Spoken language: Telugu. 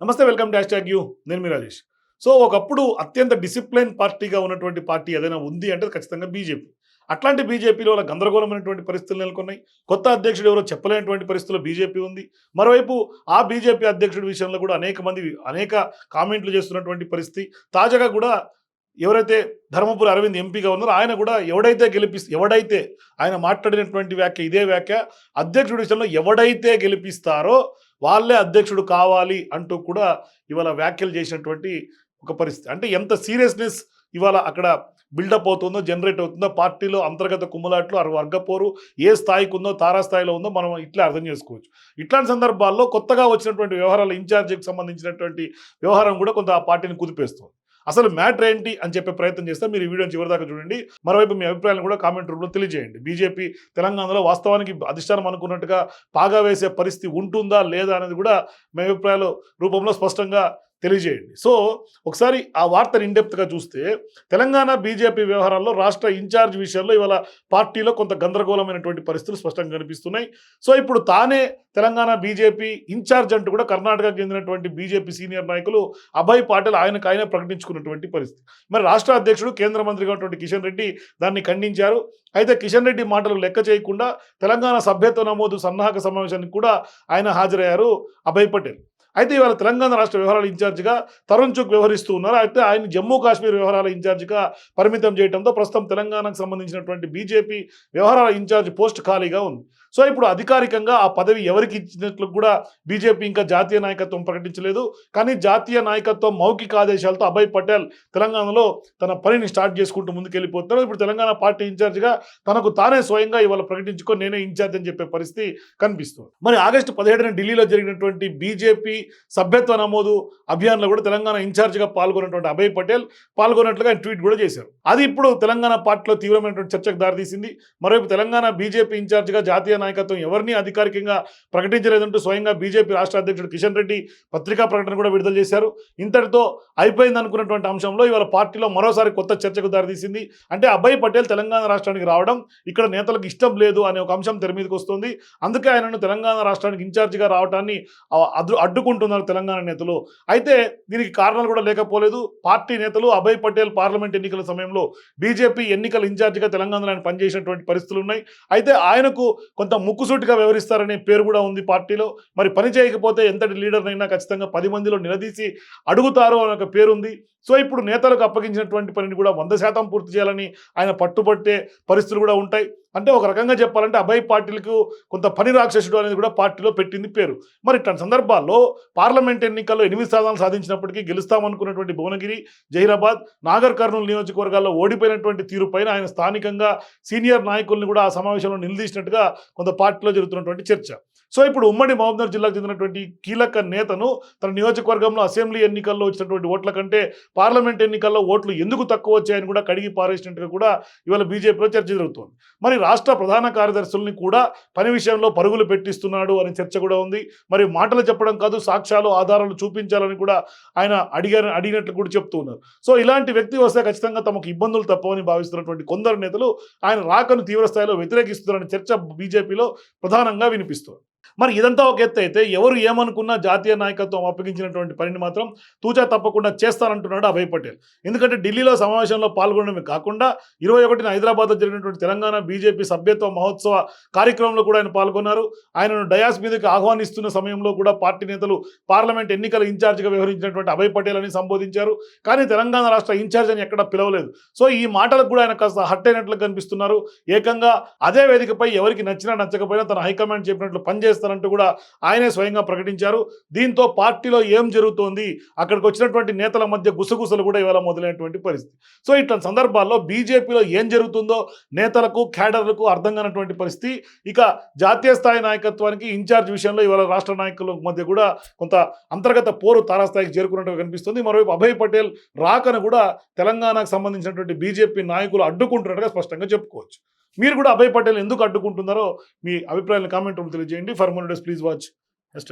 నమస్తే వెల్కమ్ డాష్ ట్యాగ్ యూ. నేను మీ రాజేష్. సో ఒకప్పుడు అత్యంత డిసిప్లైన్ పార్టీగా ఉన్నటువంటి పార్టీ ఏదైనా ఉంది అంటే ఖచ్చితంగా బీజేపీ. అట్లాంటి బీజేపీలో వాళ్ళ గందరగోళమైనటువంటి పరిస్థితులు నెలకొన్నాయి. కొత్త అధ్యక్షుడు ఎవరో చెప్పలేనటువంటి పరిస్థితుల్లో బీజేపీ ఉంది. మరోవైపు ఆ బీజేపీ అధ్యక్షుడి విషయంలో కూడా అనేక మంది అనేక కామెంట్లు చేస్తున్నటువంటి పరిస్థితి. తాజాగా కూడా ఎవరైతే ధర్మపురి అరవింద్ ఎంపీగా ఉన్నారో ఆయన కూడా ఎవడైతే గెలిపిస్ ఎవడైతే ఆయన మాట్లాడినటువంటి వ్యాఖ్య ఇదే వ్యాఖ్య అధ్యక్షుడి విషయంలో ఎవడైతే గెలిపిస్తారో వాళ్ళే అధ్యక్షుడు కావాలి అంటూ కూడా ఇవాళ వ్యాఖ్యలు చేసినటువంటి ఒక పరిస్థితి. అంటే ఎంత సీరియస్నెస్ ఇవాళ అక్కడ బిల్డప్ అవుతుందో జనరేట్ అవుతుందో పార్టీలో అంతర్గత కుమ్ములాట్లు అరు వర్గపోరు ఏ స్థాయికి ఉందో తారాస్థాయిలో ఉందో మనం ఇట్లా అర్థం చేసుకోవచ్చు. ఇట్లాంటి సందర్భాల్లో కొత్తగా వచ్చినటువంటి వ్యవహారాల ఇన్ఛార్జికి సంబంధించినటువంటి వ్యవహారం కూడా కొంత ఆ పార్టీని కుదిపేస్తుంది. అసలు మ్యాటర్ ఏంటి అని చెప్పే ప్రయత్నం చేస్తే మీరు ఈ వీడియో చివరిదాకా చూడండి. మరోవైపు మీ అభిప్రాయాలను కూడా కామెంట్ రూపంలో తెలియజేయండి. బీజేపీ తెలంగాణలో వాస్తవానికి అధిష్టానం అనుకున్నట్టుగా పాగా వేసే పరిస్థితి ఉంటుందా లేదా అనేది కూడా మీ అభిప్రాయాల రూపంలో స్పష్టంగా తెలియజేయండి. సో ఒకసారి ఆ వార్తను ఇండెప్త్గా చూస్తే తెలంగాణ బీజేపీ వ్యవహారాల్లో రాష్ట్ర ఇన్ఛార్జ్ విషయంలో ఇవాళ పార్టీలో కొంత గందరగోళమైనటువంటి పరిస్థితులు స్పష్టంగా కనిపిస్తున్నాయి. సో ఇప్పుడు తానే తెలంగాణ బీజేపీ ఇన్ఛార్జ్ అంటూ కూడా కర్ణాటకకు చెందినటువంటి బీజేపీ సీనియర్ నాయకులు అభయ్ పాటిల్ ఆయనకు ఆయన ప్రకటించుకున్నటువంటి పరిస్థితి. మరి రాష్ట్ర అధ్యక్షుడు కేంద్ర మంత్రిగా ఉన్నటువంటి కిషన్ రెడ్డి దాన్ని ఖండించారు. అయితే కిషన్ రెడ్డి మాటలు లెక్క చేయకుండా తెలంగాణ సభ్యత్వ నమోదు సన్నాహక సమావేశానికి కూడా ఆయన హాజరయ్యారు అభయ్ పటేల్. అయితే ఇవాళ తెలంగాణ రాష్ట్ర వ్యవహారాల ఇన్ఛార్జిగా తరుణ్ చుక్ వ్యవహరిస్తూ ఉన్నారు. అయితే ఆయన జమ్మూ కాశ్మీర్ వ్యవహారాల ఇన్ఛార్జిగా పరిమితం చేయడంతో ప్రస్తుతం తెలంగాణకు సంబంధించినటువంటి బీజేపీ వ్యవహారాల ఇన్ఛార్జ్ పోస్ట్ ఖాళీగా ఉంది. సో ఇప్పుడు అధికారికంగా ఆ పదవి ఎవరికి ఇచ్చినట్లు కూడా బీజేపీ ఇంకా జాతీయ నాయకత్వం ప్రకటించలేదు. కానీ జాతీయ నాయకత్వం మౌఖిక ఆదేశాలతో అభయ్ పటేల్ తెలంగాణలో తన పనిని స్టార్ట్ చేసుకుంటూ ముందుకెళ్ళిపోతున్నారు. ఇప్పుడు తెలంగాణ పార్టీ ఇన్ఛార్జిగా తనకు తానే స్వయంగా ఇవాళ ప్రకటించుకొని నేనే ఇన్ఛార్జ్ అని చెప్పే పరిస్థితి కనిపిస్తుంది. మరి ఆగస్టు పదిహేడున ఢిల్లీలో జరిగినటువంటి బీజేపీ సభ్యత్వ నమోదు అభియాన్లో కూడా తెలంగాణ ఇన్ఛార్జిగా పాల్గొన్నటువంటి అభయ్ పటేల్ పాల్గొన్నట్లుగా ఆయన ట్వీట్ కూడా చేశారు. అది ఇప్పుడు తెలంగాణ పార్టీలో తీవ్రమైనటువంటి చర్చకు దారితీసింది. మరోవైపు తెలంగాణ బీజేపీ ఇన్ఛార్జిగా జాతీయ నాయకత్వం ఎవరిని అధికారికంగా ప్రకటించలేదంటూ స్వయంగా బీజేపీ రాష్ట్ర అధ్యక్షుడు కిషన్ రెడ్డి పత్రికా ప్రకటన కూడా విడుదల చేశారు. ఇంతటితో అయిపోయింది అనుకున్నటువంటి అంశంలో ఇవాళ పార్టీలో మరోసారి కొత్త చర్చకు దారితీసింది. అంటే అభయ్ పటేల్ తెలంగాణ రాష్ట్రానికి రావడం ఇక్కడ నేతలకు ఇష్టం లేదు అనే ఒక అంశం తెర మీదకి వస్తుంది. అందుకే ఆయనను తెలంగాణ రాష్ట్రానికి ఇన్ఛార్జిగా రావడాన్ని ఆ, అడ్డు తెలంగాణ నేతలు. అయితే దీనికి కారణాలు కూడా లేకపోలేదు. పార్టీ నేతలు అభయ్ పటేల్ పార్లమెంట్ ఎన్నికల సమయంలో బీజేపీ ఎన్నికల ఇన్ఛార్జిగా తెలంగాణలో ఆయన పనిచేసినటువంటి పరిస్థితులు ఉన్నాయి. అయితే ఆయనకు కొంత ముక్కుసూటిగా వ్యవహరిస్తారనే పేరు కూడా ఉంది పార్టీలో. మరి పని చేయకపోతే ఎంతటి లీడర్నైనా ఖచ్చితంగా పది మందిలో నిలదీసి అడుగుతారు అనే ఒక పేరు ఉంది సో ఇప్పుడు నేతలకు అప్పగించినటువంటి పనిని కూడా వంద శాతం పూర్తి చేయాలని ఆయన పట్టుబట్టే పరిస్థితులు కూడా ఉంటాయి. అంటే ఒక రకంగా చెప్పాలంటే అభయ్ పార్టీలకు కొంత పని రాక్షసుడు అనేది కూడా పార్టీలో పెట్టింది పేరు. మరి ఇట్లాంటి సందర్భాల్లో పార్లమెంట్ ఎన్నికల్లో ఎనిమిది స్థానాలు సాధించినప్పటికీ గెలుస్తామనుకున్నటువంటి భువనగిరి జహీరాబాద్ నాగర్ కర్నూలు నియోజకవర్గాల్లో ఓడిపోయినటువంటి తీరుపైన ఆయన స్థానికంగా సీనియర్ నాయకుల్ని కూడా ఆ సమావేశంలో నిలదీసినట్టుగా కొంత పార్టీలో జరుగుతున్నటువంటి చర్చ. సో ఇప్పుడు ఉమ్మడి మహబూబ్నగర్ జిల్లాకు చెందినటువంటి కీలక నేతను తన నియోజకవర్గంలో అసెంబ్లీ ఎన్నికల్లో వచ్చినటువంటి ఓట్ల కంటే పార్లమెంట్ ఎన్నికల్లో ఓట్లు ఎందుకు తక్కువ వచ్చాయని కూడా కడిగి పారేసినట్టుగా కూడా ఇవాళ బీజేపీలో చర్చ జరుగుతోంది. మరి రాష్ట్ర ప్రధాన కార్యదర్శుల్ని కూడా పని విషయంలో పరుగులు పెట్టిస్తున్నాడు అనే చర్చ కూడా ఉంది. మరి మాటలు చెప్పడం కాదు సాక్ష్యాలు ఆధారాలు చూపించాలని కూడా ఆయన అడిగారు అడిగినట్లు కూడా చెప్తూ ఉన్నారు. సో ఇలాంటి వ్యక్తి వస్తే ఖచ్చితంగా తమకు ఇబ్బందులు తప్పవని భావిస్తున్నటువంటి కొందరు నేతలు ఆయన రాకను తీవ్ర స్థాయిలో వ్యతిరేకిస్తున్నారనే చర్చ బీజేపీలో ప్రధానంగా వినిపిస్తుంది. మరి ఇదంతా ఒక ఎత్తు అయితే ఎవరు ఏమనుకున్నా జాతీయ నాయకత్వం అప్పగించినటువంటి పనిని మాత్రం తూచా తప్పకుండా చేస్తానంటున్నాడు అభయ్ పటేల్. ఎందుకంటే ఢిల్లీలో సమావేశంలో పాల్గొనడమే కాకుండా ఇరవై ఒకటిన హైదరాబాద్లో జరిగినటువంటి తెలంగాణ బీజేపీ సభ్యత్వ మహోత్సవ కార్యక్రమంలో కూడా ఆయన పాల్గొన్నారు. ఆయనను డయాస్ మీదకి ఆహ్వానిస్తున్న సమయంలో కూడా పార్టీ నేతలు పార్లమెంట్ ఎన్నికల ఇన్ఛార్జిగా వ్యవహరించినటువంటి అభయ్ పటేల్ అని సంబోధించారు. కానీ తెలంగాణ రాష్ట్ర ఇన్ఛార్జ్ అని ఎక్కడ పిలవలేదు. సో ఈ మాటలకు కూడా ఆయన కాస్త హట్ అయినట్లు కనిపిస్తున్నారు. ఏకంగా అదే వేదికపై ఎవరికి నచ్చినా నచ్చకపోయినా తన హైకమాండ్ చెప్పినట్లు చేస్తానంటూ కూడా ఆయనే స్వయంగా ప్రకటించారు. దీంతో పార్టీలో ఏం జరుగుతోంది? అక్కడికి వచ్చినటువంటి నేతల మధ్య గుసగుసలు కూడా ఇవాళ మొదలైనటువంటి పరిస్థితి. సో ఇట్లాంటి సందర్భాల్లో బీజేపీలో ఏం జరుగుతుందో నేతలకు క్యాడర్లకు అర్థం కానటువంటి పరిస్థితి. ఇక జాతీయ స్థాయి నాయకత్వానికి ఇన్ఛార్జ్ విషయంలో ఇవాళ రాష్ట్ర నాయకుల మధ్య కూడా కొంత అంతర్గత పోరు తారాస్థాయికి చేరుకున్నట్టుగా కనిపిస్తుంది. మరోవైపు అభయ్ పటేల్ రాకను కూడా తెలంగాణకు సంబంధించినటువంటి బీజేపీ నాయకులు అడ్డుకుంటున్నట్టుగా స్పష్టంగా చెప్పుకోవచ్చు. మీరు కూడా అభయ్ పటేల్ ఎందుకు అడ్డుకుంటున్నారో మీ అభిప్రాయాలను కామెంట్ రూపంలో తెలియజేయండి. For more days please watch hash